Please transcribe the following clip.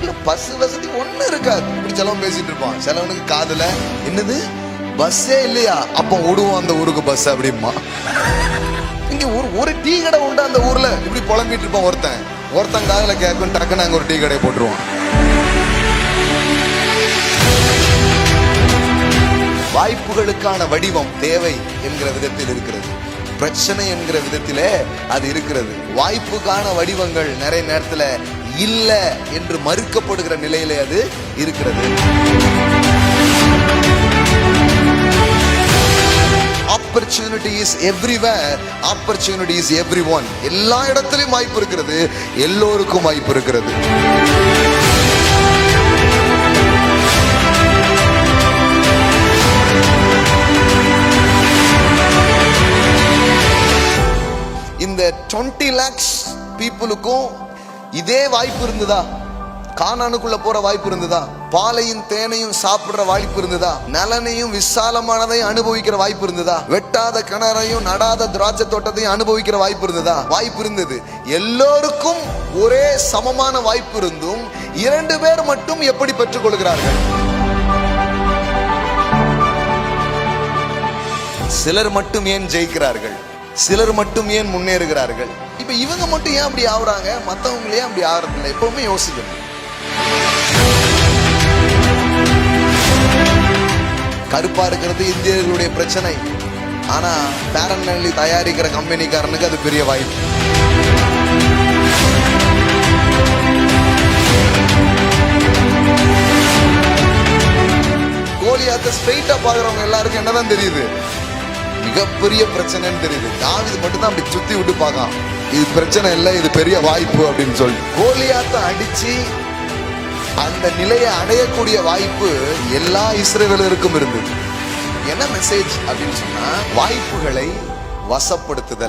ஊர்ல பஸ் வசதி ஒண்ணு இருக்காது. இப்படி செலவன் பேசிட்டு இருப்பான். செலவனுக்கு காதுல என்னது? பஸ்ஸே இல்லையா? அப்ப விடுவோம் அந்த ஊருக்கு பஸ் அப்படிமா இங்க ஒரு ஒரு டீ கடை உண்டு அந்த ஊர்ல. இப்படி புலம்பிட்டு இருப்பான் ஒருத்தன். ஒருத்தன் காதல கேட்கும் டக்குன்னு அங்க ஒரு டீ கடையை போட்டுருவான். வாய்ப்புகளுக்கான வடிவம் தேவை என்கிற விதத்தில் இருக்கிறது. பிரச்சனை என்கிற விதத்திலே அது இருக்கிறது. வாய்ப்புக்கான வடிவங்கள் நிறைய நேரத்தில் இல்லை என்று மறுக்கப்படுகிற நிலையிலே அது இருக்கிறது. Opportunity is everywhere opportunity is every one எல்லா இடத்துலயும் வாய்ப்பு இருக்கிறது. எல்லோருக்கும் வாய்ப்பு இருக்கிறது. இந்த 20 லேக்ஸ் பீப்புளுக்கும் இதே வாய்ப்பு இருந்ததா? கானானுக்குள்ள போற வாய்ப்பு இருந்ததா? பாலையும் தேனையும் சாப்பிடுற வாய்ப்பு இருந்ததா? நலனையும் விசாலமானதையும் அனுபவிக்கிற வாய்ப்பு இருந்ததா? வெட்டாத கிணறையும் நடாத திராட்சை தோட்டத்தையும் அனுபவிக்கிற வாய்ப்பு இருந்ததா? வாய்ப்பு இருந்தது. எல்லோருக்கும் ஒரே சமமான வாய்ப்பு இருந்தும் இரண்டு பேர் மட்டும் எப்படி பெற்றுக்கொள்கிறார்கள் சிலர் மட்டும் ஏன் ஜெயிக்கிறார்கள்? சிலர் மட்டும் ஏன் முன்னேறுகிறார்கள்? இப்ப இவங்க மட்டும் ஏன் அப்படி ஆகுறாங்க மற்றவங்களே அப்படி ஆகுறதில்ல எப்பவுமே யோசிக்கணும். கருப்பா இருக்கிறது இந்தியர்களுடைய பிரச்சனை. ஆனா பேரன்லி தயாரிக்கிற கம்பெனிக்காரனுக்கு அது பெரிய வாய்ப்பு. கோலியாத்த ஸ்ட்ரெயிட்டா பாக்குறவங்க எல்லாருக்கும் என்னதான் தெரியுது? மிகப்பெரிய பிரச்சனைன்னு தெரியுது. தாவிது மட்டும் தான் அப்படி சுத்தி விட்டு பார்க்கலாம் இது பிரச்சனை இல்லை இது பெரிய வாய்ப்பு அப்படின்னு சொல்லி கோலியாத்த அடிச்சு அந்த நிலையை அடையக்கூடிய வாய்ப்பு எல்லா இஸ்ரேலருக்கும் இருந்தது. என்ன மெசேஜ் அப்படின்னு சொன்னா வாய்ப்புகளை வசப்படுத்துதல்.